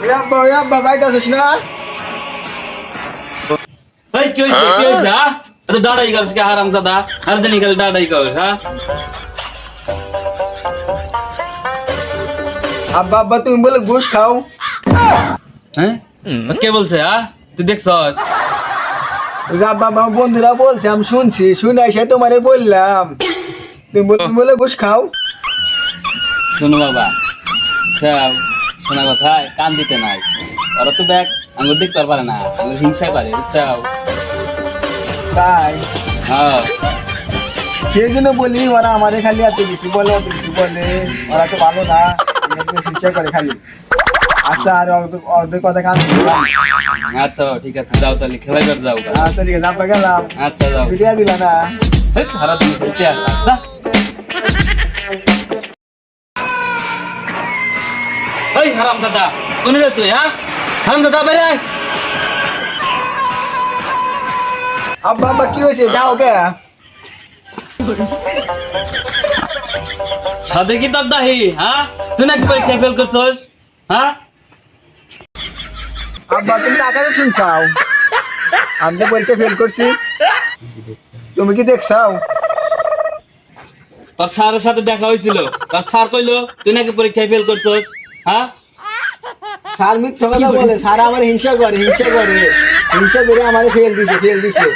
ওই আব্বা ওই আব্বা বাইতে আসিস না এই কি হইছে কি হইছে হ্যাঁ এত ডাড়াই করিস কে হারাম দাদা আর দিন খালি ডাড়াই করিস হ্যাঁ আব্বা আব্বা তুমি বলে ঘুষ খাও হ্যাঁ কে বলছে হ্যাঁ তুই দেখছস ওই যে আব্বা আমার বন্ধুরা বলছে আমি শুনছি শুনে এসে তোমারে বললাম তুমি বলে তুমি বলে ঘুষ খাও শোনো বাবা চাও শোনা কথায় কান দিতে নাই। ওরা তো ব্যাগ আঙুর দেখতে পারে না আঙুর হিংসা করে চাও তাই? হ্যাঁ। সেই জন্য বলি ওরা আমাদের খালি এত কিছু বলে অত কিছু বলে ওরা তো ভালো না শিক্ষা করে খালি। আচ্ছা আর ওদের কথা কান আচ্ছা ঠিক আছে যাও তাহলে খেলা কর যাও। আচ্ছা ঠিক আছে গেলাম। আচ্ছা যাও। ছুটিয়া দিলা না। হেই, সারা দিন খেলতে আস, এই হারাম দাদা কোন রে তুই হ্যাঁ? হারাম দাদা বাইরে আয়। আব্বা আব্বা কি হয়েছে? যাও কে? সাথে কি তোর দাহি হ্যাঁ? তুই নাকি পরীক্ষা ফেল করছস হ্যাঁ? আব্বা তুমি টাকাটা শুনছাও। আমি তো পরীক্ষা ফেল করছি। তুমি কি দেখছাও? তোর স্যারের সাথে দেখা হয়েছিল। তোর স্যার কইলো তুই নাকি পরীক্ষায় ফেল করছস হ্যাঁ? স্যার মিথ্যা কথা বলে স্যার আমার হিংসা করে হিংসা করে হিংসা করে আমার ফেল দিছে ফেল দিছে।